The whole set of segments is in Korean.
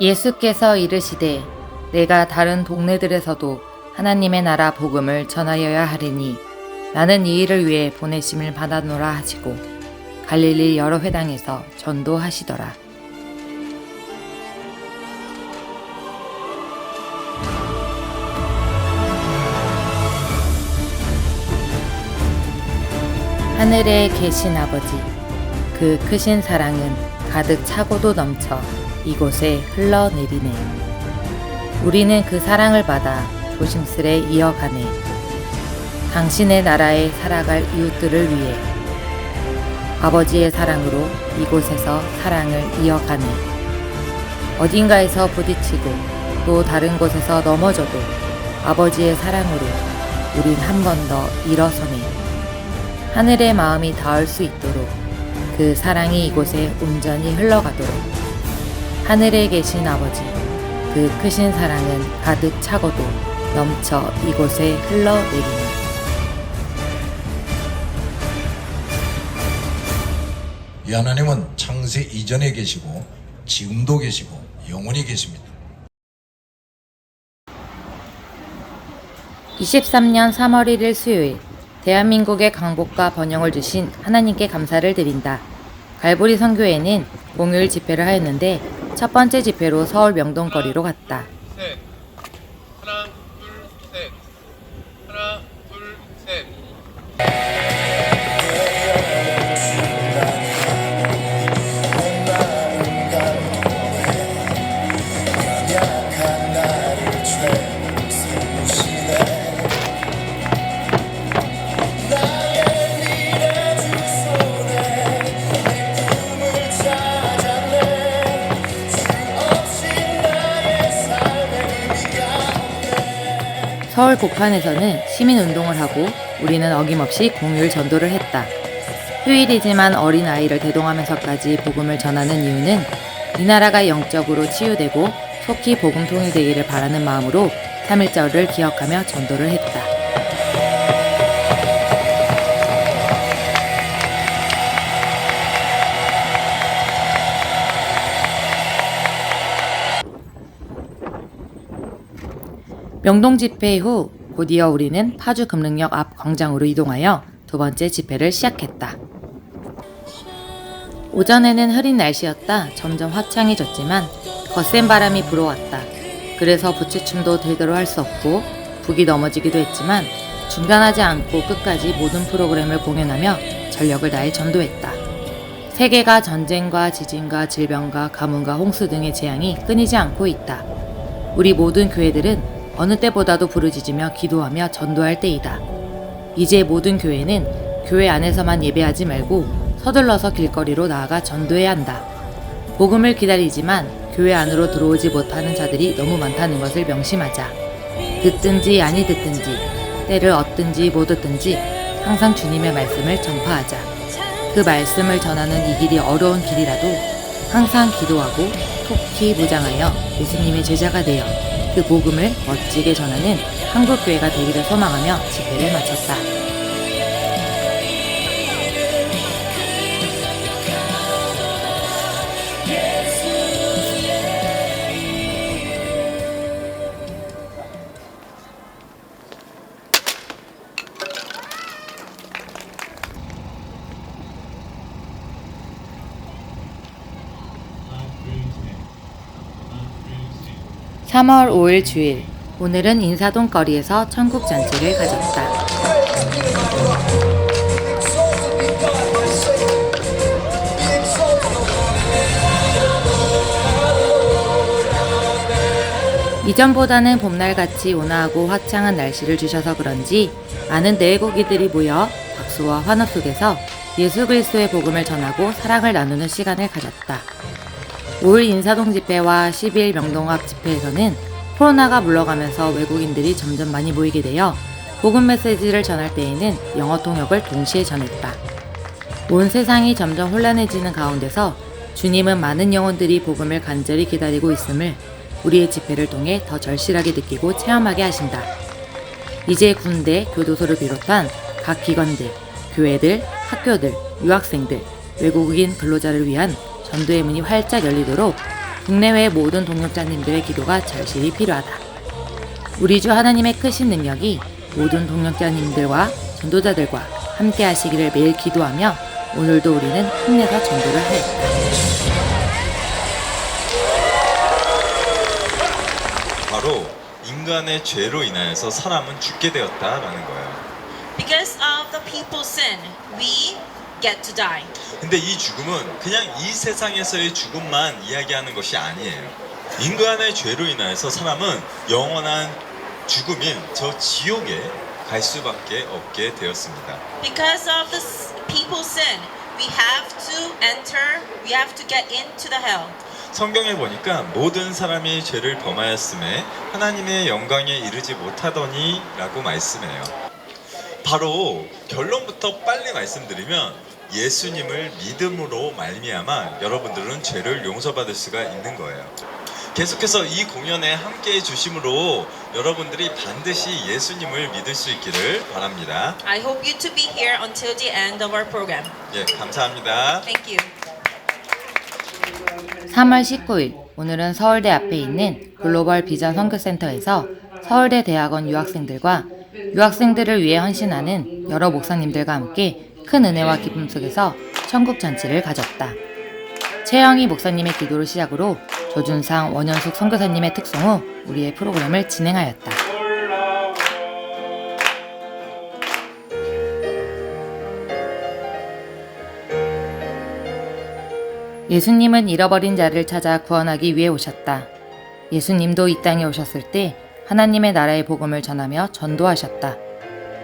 예수께서 이르시되 내가 다른 동네들에서도 하나님의 나라 복음을 전하여야 하리니 나는 이 일을 위해 보내심을 받아노라 하시고 갈릴리 여러 회당에서 전도하시더라. 하늘에 계신 아버지, 그 크신 사랑은 가득 차고도 넘쳐 이곳에 흘러내리네. 우리는 그 사랑을 받아 조심스레 이어가네. 당신의 나라에 살아갈 이웃들을 위해 아버지의 사랑으로 이곳에서 사랑을 이어가네. 어딘가에서 부딪히고 또 다른 곳에서 넘어져도 아버지의 사랑으로 우린 한 번 더 일어서네. 하늘의 마음이 닿을 수 있도록 그 사랑이 이곳에 온전히 흘러가도록 하늘에 계신 아버지 그 크신 사랑은 가득 차고도 넘쳐 이곳에 흘러내리니 이 하나님은 창세 이전에 계시고 지금도 계시고 영원히 계십니다. 23년 3월 1일 수요일 대한민국의 강복과 번영을 주신 하나님께 감사를 드린다. 갈보리 선교회는 공휴일 집회를 하였는데 첫 번째 집회로 서울 명동거리로 갔다. 서울 고판에서는 시민 운동을 하고 우리는 어김없이 공휴일 전도를 했다. 휴일이지만 어린 아이를 대동하면서까지 복음을 전하는 이유는 이 나라가 영적으로 치유되고 속히 복음 통일되기를 바라는 마음으로 3.1절을 기억하며 전도를 했다. 명동 집회 후 곧이어 우리는 파주 금능역 앞 광장으로 이동하여 두 번째 집회를 시작했다. 오전에는 흐린 날씨였다 점점 화창해졌지만 거센 바람이 불어왔다. 그래서 부채춤도 제대로 할 수 없고 북이 넘어지기도 했지만 중단하지 않고 끝까지 모든 프로그램을 공연하며 전력을 다해 전도했다. 세계가 전쟁과 지진과 질병과 가뭄과 홍수 등의 재앙이 끊이지 않고 있다. 우리 모든 교회들은 어느 때보다도 부르짖으며 기도하며 전도할 때이다. 이제 모든 교회는 교회 안에서만 예배하지 말고 서둘러서 길거리로 나아가 전도해야 한다. 복음을 기다리지만 교회 안으로 들어오지 못하는 자들이 너무 많다는 것을 명심하자. 듣든지 아니 듣든지 때를 얻든지 못 얻든지 항상 주님의 말씀을 전파하자. 그 말씀을 전하는 이 길이 어려운 길이라도 항상 기도하고 톡히 무장하여 예수님의 제자가 되어 그 복음을 멋지게 전하는 한국교회가 되기를 소망하며 집회를 마쳤다. 삼월 5일 주일 오늘은 인사동 거리에서 천국 잔치를 가졌다. 이전보다는 봄날같이 온화하고 화창한 날씨를 주셔서 그런지 많은 내외국이들이 모여 박수와 환호 속에서 예수 그리스도의 복음을 전하고 사랑을 나누는 시간을 가졌다. 5일 인사동 집회와 10일 명동 앞 집회에서는 코로나가 물러가면서 외국인들이 점점 많이 모이게 되어 복음 메시지를 전할 때에는 영어 통역을 동시에 전했다. 온 세상이 점점 혼란해지는 가운데서 주님은 많은 영혼들이 복음을 간절히 기다리고 있음을 우리의 집회를 통해 더 절실하게 느끼고 체험하게 하신다. 이제 군대, 교도소를 비롯한 각 기관들, 교회들, 학교들, 유학생들, 외국인 근로자를 위한 전도의 문이 활짝 열리도록 국내외 모든 동역자님들의 기도가 절실히 필요하다. 우리 주 하나님의 크신 능력이 모든 동역자님들과 전도자들과 함께 하시기를 매일 기도하며 오늘도 우리는 힘내서 전도를 하였다. 바로 인간의 죄로 인하여서 사람은 죽게 되었다라는 거예요. Because of the people's sin, we get to die. 근데 이 죽음은 그냥 이 세상에서의 죽음만 이야기하는 것이 아니에요. 인간의 죄로 인하여서 사람은 영원한 죽음인 저 지옥에 갈 수밖에 없게 되었습니다. Because of the people's sin, we have to enter, we have to get into the hell. 성경에 보니까 모든 사람이 죄를 범하였음에 하나님의 영광에 이르지 못하더니라고 말씀해요. 바로 결론부터 빨리 말씀드리면 예수님을 믿음으로 말미암아 여러분들은 죄를 용서받을 수가 있는 거예요. 계속해서 이 공연에 함께 해 주심으로 여러분들이 반드시 예수님을 믿을 수 있기를 바랍니다. I hope you to be here until the end of our program. 예, 감사합니다. Thank you. 3월 19일 오늘은 서울대 앞에 있는 글로벌 비전 선교센터에서 서울대 대학원 유학생들과 유학생들을 위해 헌신하는 여러 목사님들과 함께 큰 은혜와 기쁨 속에서 천국 잔치를 가졌다. 최영희 목사님의 기도를 시작으로 조준상 원현숙 선교사님의 특송 후 우리의 프로그램을 진행하였다. 예수님은 잃어버린 자를 찾아 구원하기 위해 오셨다. 예수님도 이 땅에 오셨을 때 하나님의 나라의 복음을 전하며 전도하셨다.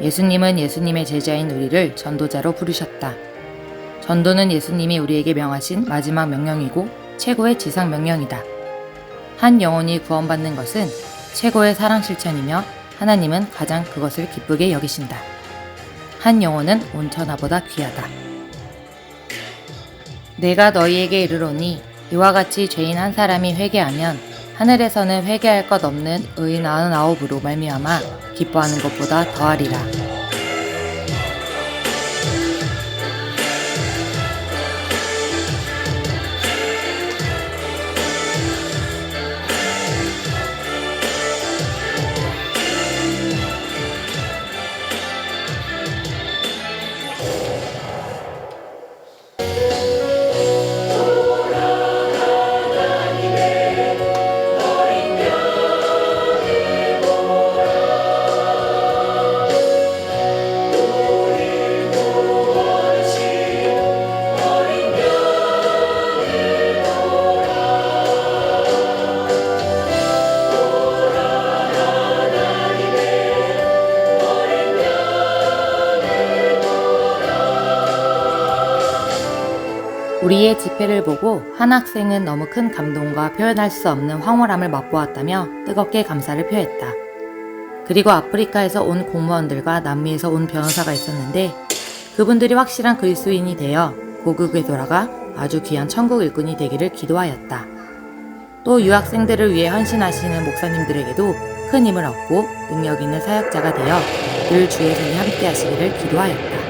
예수님은 예수님의 제자인 우리를 전도자로 부르셨다. 전도는 예수님이 우리에게 명하신 마지막 명령이고 최고의 지상 명령이다. 한 영혼이 구원받는 것은 최고의 사랑 실천이며 하나님은 가장 그것을 기쁘게 여기신다. 한 영혼은 온천하보다 귀하다. 내가 너희에게 이르노니 이와 같이 죄인 한 사람이 회개하면 하늘에서는 회개할 것 없는 의인 아흔아홉으로 말미암아 기뻐하는 것보다 더하리라. 우리의 집회를 보고 한 학생은 너무 큰 감동과 표현할 수 없는 황홀함을 맛보았다며 뜨겁게 감사를 표했다. 그리고 아프리카에서 온 공무원들과 남미에서 온 변호사가 있었는데 그분들이 확실한 그리스도인이 되어 고국에 돌아가 아주 귀한 천국 일꾼이 되기를 기도하였다. 또 유학생들을 위해 헌신하시는 목사님들에게도 큰 힘을 얻고 능력 있는 사역자가 되어 늘 주의 손이 함께 하시기를 기도하였다.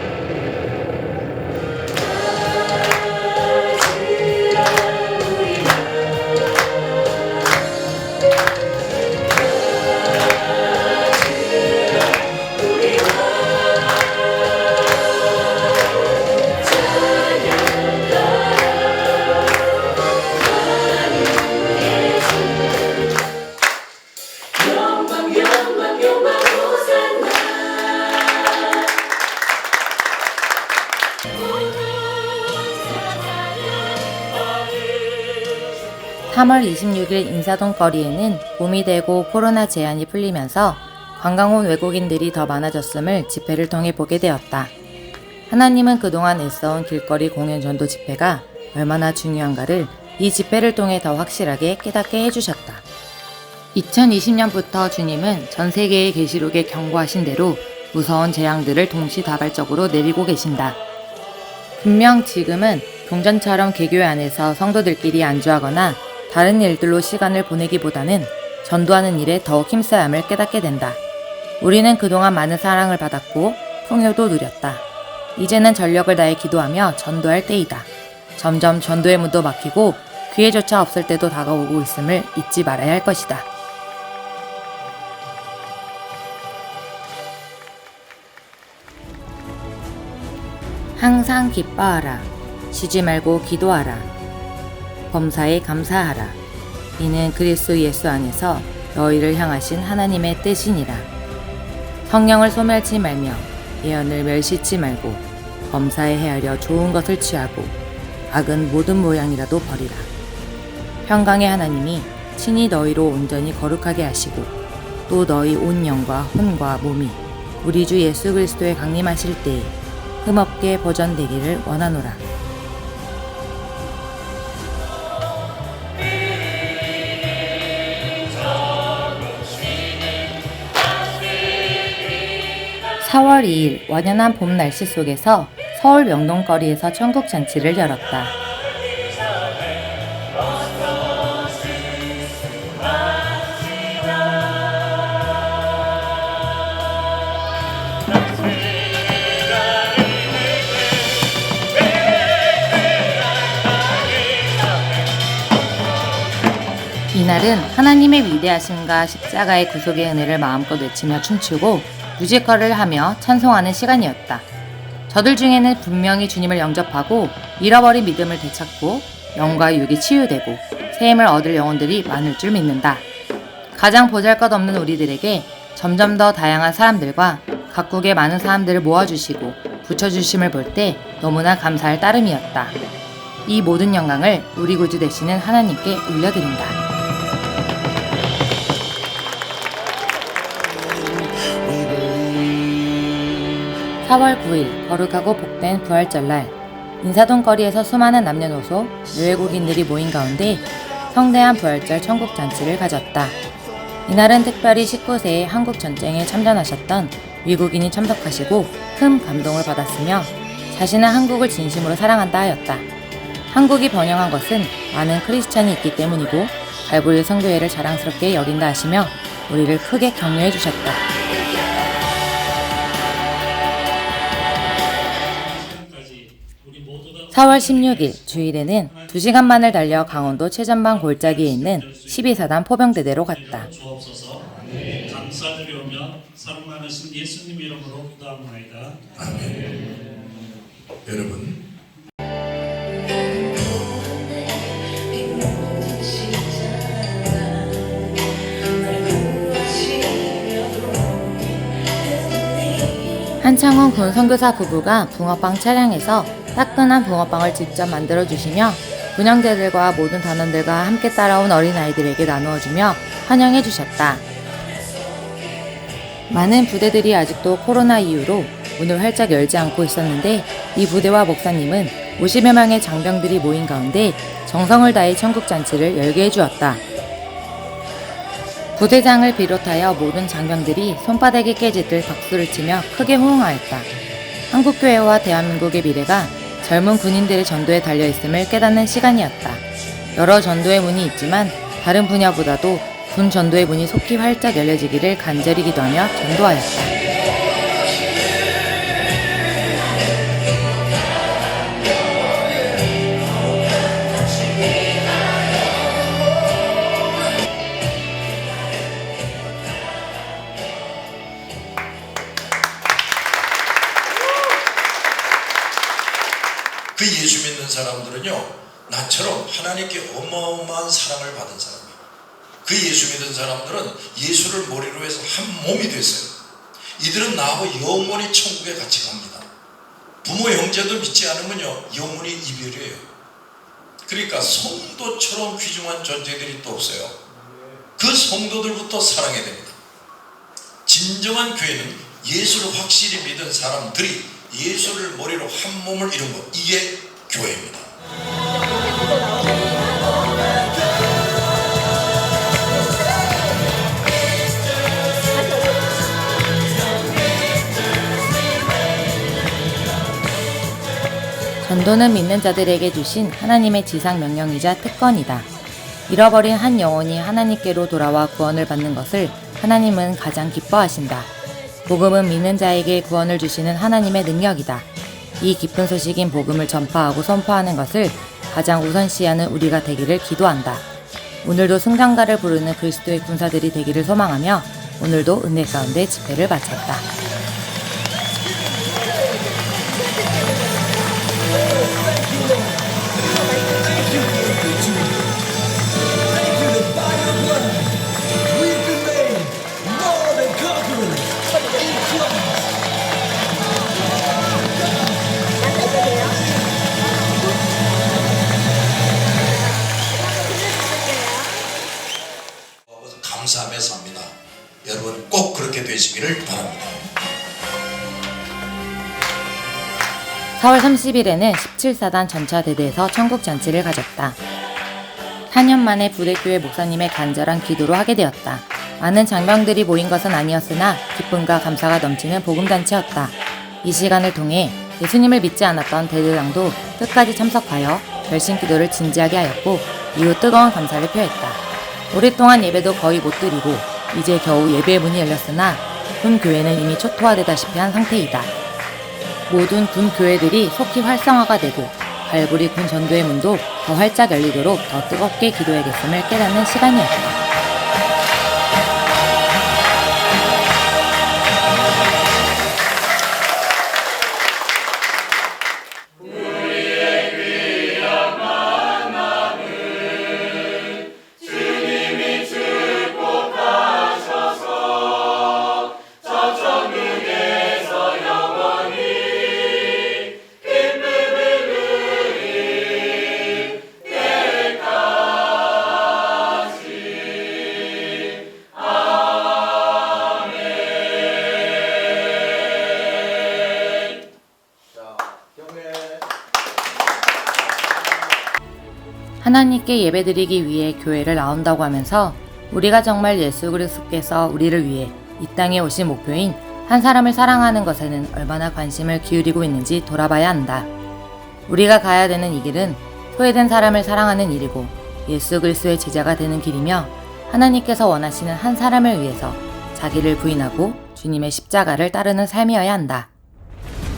삼월 26일 인사동 거리에는 봄이 되고 코로나 제한이 풀리면서 관광 온 외국인들이 더 많아졌음을 집회를 통해 보게 되었다. 하나님은 그동안 애써온 길거리 공연 전도 집회가 얼마나 중요한가를 이 집회를 통해 더 확실하게 깨닫게 해주셨다. 2020년부터 주님은 전 세계의 계시록에 경고하신 대로 무서운 재앙들을 동시다발적으로 내리고 계신다. 분명 지금은 동전처럼 개교회 안에서 성도들끼리 안주하거나 다른 일들로 시간을 보내기보다는 전도하는 일에 더욱 힘써야 함을 깨닫게 된다. 우리는 그동안 많은 사랑을 받았고 풍요도 누렸다. 이제는 전력을 다해 기도하며 전도할 때이다. 점점 전도의 문도 막히고 기회조차 없을 때도 다가오고 있음을 잊지 말아야 할 것이다. 항상 기뻐하라. 쉬지 말고 기도하라. 범사에 감사하라. 이는 그리스도 예수 안에서 너희를 향하신 하나님의 뜻이니라. 성령을 소멸치 말며 예언을 멸시치 말고 범사에 헤아려 좋은 것을 취하고 악은 모든 모양이라도 버리라. 평강의 하나님이 친히 너희로 온전히 거룩하게 하시고 또 너희 온 영과 혼과 몸이 우리 주 예수 그리스도에 강림하실 때에 흠없게 보전되기를 원하노라. (4월 2일) 완연한 봄 날씨 속에서 서울 명동거리에서 천국 잔치를 열었다. 이날은 하나님의 위대하심과 십자가의 구속의 은혜를 마음껏 외치며 춤추고 뮤지컬을 하며 찬송하는 시간이었다. 저들 중에는 분명히 주님을 영접하고 잃어버린 믿음을 되찾고 영과 육이 치유되고 새 힘을 얻을 영혼들이 많을 줄 믿는다. 가장 보잘것없는 우리들에게 점점 더 다양한 사람들과 각국의 많은 사람들을 모아주시고 붙여주심을 볼 때 너무나 감사할 따름이었다. 이 모든 영광을 우리 구주 되시는 하나님께 올려드린다. 4월 9일 거룩하고 복된 부활절날 인사동 거리에서 수많은 남녀노소, 외국인들이 모인 가운데 성대한 부활절 천국 잔치를 가졌다. 이날은 특별히 19세에 한국 전쟁에 참전하셨던 미국인이 참석하시고 큰 감동을 받았으며 자신은 한국을 진심으로 사랑한다 하였다. 한국이 번영한 것은 많은 크리스찬이 있기 때문이고 발굴 성교회를 자랑스럽게 여긴다 하시며 우리를 크게 격려해 주셨다. 4월 16일 주일에는 2시간만을 달려 강원도 최전방 골짜기에 있는 12사단 포병대대로 갔다. 주옵소서 감사드리오며 사랑 많으신 예수님 이름으로 기도합니다. 여러분 한창훈 군 선교사 부부가 붕어빵 차량에서 따끈한 붕어빵을 직접 만들어 주시며 군영대들과 모든 단원들과 함께 따라온 어린아이들에게 나누어주며 환영해 주셨다. 많은 부대들이 아직도 코로나 이후로 문을 활짝 열지 않고 있었는데 이 부대와 목사님은 50여 명의 장병들이 모인 가운데 정성을 다해 천국잔치를 열게 해주었다. 부대장을 비롯하여 모든 장병들이 손바닥이 깨지듯 박수를 치며 크게 호응하였다. 한국교회와 대한민국의 미래가 젊은 군인들의 전도에 달려 있음을 깨닫는 시간이었다. 여러 전도의 문이 있지만 다른 분야보다도 군 전도의 문이 속히 활짝 열려지기를 간절히 기도하며 전도하였다. 사람들은요 나처럼 하나님께 어마어마한 사랑을 받은 사람이에요. 그 예수 믿은 사람들은 예수를 머리로 해서 한 몸이 됐어요. 이들은 나하고 영원히 천국에 같이 갑니다. 부모 형제도 믿지 않으면요 영원히 이별이에요. 그러니까 성도처럼 귀중한 존재들이 또 없어요. 그 성도들부터 사랑해야 됩니다. 진정한 교회는 예수를 확실히 믿은 사람들이 예수를 머리로 한 몸을 이룬 것 이게 교회입니다. 전도는 믿는 자들에게 주신 하나님의 지상 명령이자 특권이다. 잃어버린 한 영혼이 하나님께로 돌아와 구원을 받는 것을 하나님은 가장 기뻐하신다. 복음은 믿는 자에게 구원을 주시는 하나님의 능력이다. 이 기쁜 소식인 복음을 전파하고 선포하는 것을 가장 우선시하는 우리가 되기를 기도한다. 오늘도 승장가를 부르는 그리스도의 군사들이 되기를 소망하며 오늘도 은혜 가운데 집회를 마쳤다. 4월 30일에는 17사단 전차 대대에서 천국 잔치를 가졌다. 4년 만에 부대교회 목사님의 간절한 기도로 하게 되었다. 많은 장병들이 모인 것은 아니었으나 기쁨과 감사가 넘치는 복음잔치였다. 이 시간을 통해 예수님을 믿지 않았던 대대장도 끝까지 참석하여 결심 기도를 진지하게 하였고 이후 뜨거운 감사를 표했다. 오랫동안 예배도 거의 못 드리고 이제 겨우 예배의 문이 열렸으나 군 교회는 이미 초토화되다시피 한 상태이다. 모든 군 교회들이 속히 활성화가 되고 갈고리 군 전교의 문도 더 활짝 열리도록 더 뜨겁게 기도해야겠음을 깨닫는 시간이었다. 하나님께 예배드리기 위해 교회를 나온다고 하면서 우리가 정말 예수 그리스도께서 우리를 위해 이 땅에 오신 목표인 한 사람을 사랑하는 것에는 얼마나 관심을 기울이고 있는지 돌아봐야 한다. 우리가 가야 되는 이 길은 소외된 사람을 사랑하는 일이고 예수 그리스도의 제자가 되는 길이며 하나님께서 원하시는 한 사람을 위해서 자기를 부인하고 주님의 십자가를 따르는 삶이어야 한다.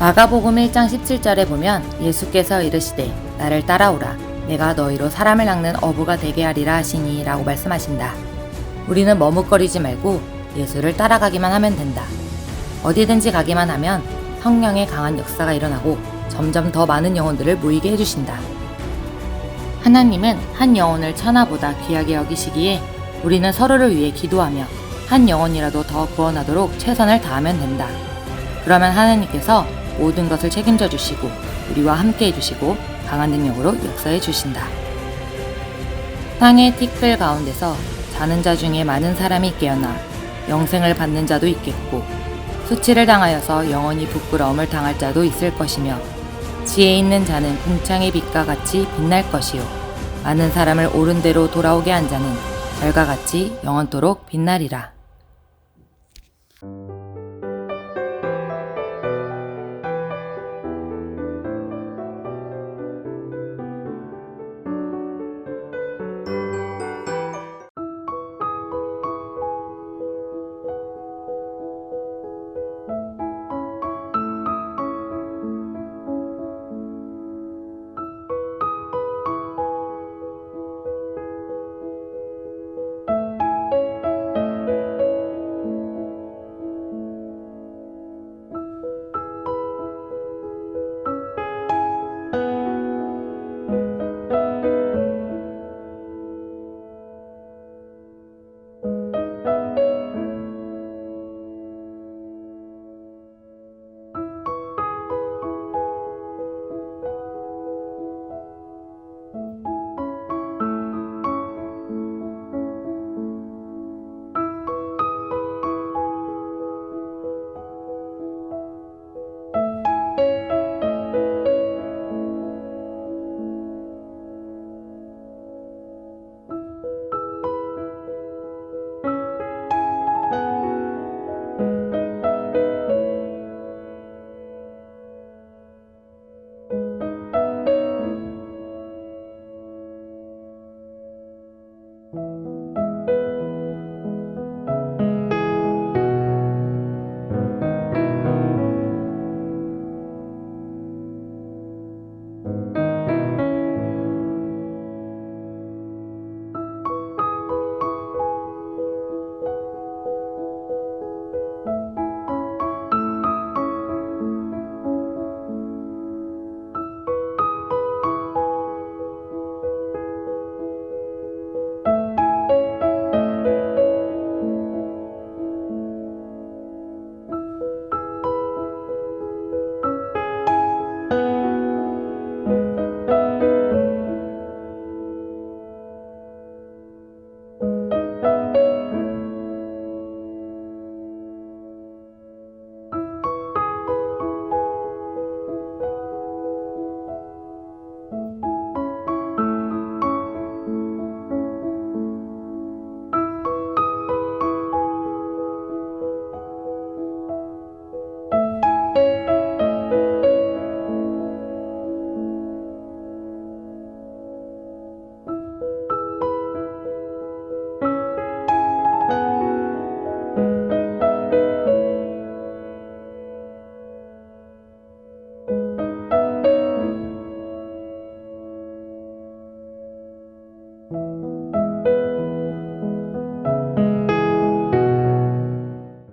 마가복음 1장 17절에 보면 예수께서 이르시되 나를 따라오라 내가 너희로 사람을 낚는 어부가 되게 하리라 하시니 라고 말씀하신다. 우리는 머뭇거리지 말고 예수를 따라가기만 하면 된다. 어디든지 가기만 하면 성령의 강한 역사가 일어나고 점점 더 많은 영혼들을 모이게 해주신다. 하나님은 한 영혼을 천하보다 귀하게 여기시기에 우리는 서로를 위해 기도하며 한 영혼이라도 더 구원하도록 최선을 다하면 된다. 그러면 하나님께서 모든 것을 책임져 주시고 우리와 함께 해주시고 강한 능력으로 역사해 주신다. 땅의 티끌 가운데서 자는 자 중에 많은 사람이 깨어나 영생을 받는 자도 있겠고 수치를 당하여서 영원히 부끄러움을 당할 자도 있을 것이며 지혜 있는 자는 궁창의 빛과 같이 빛날 것이요 많은 사람을 옳은 대로 돌아오게 한 자는 별과 같이 영원토록 빛나리라.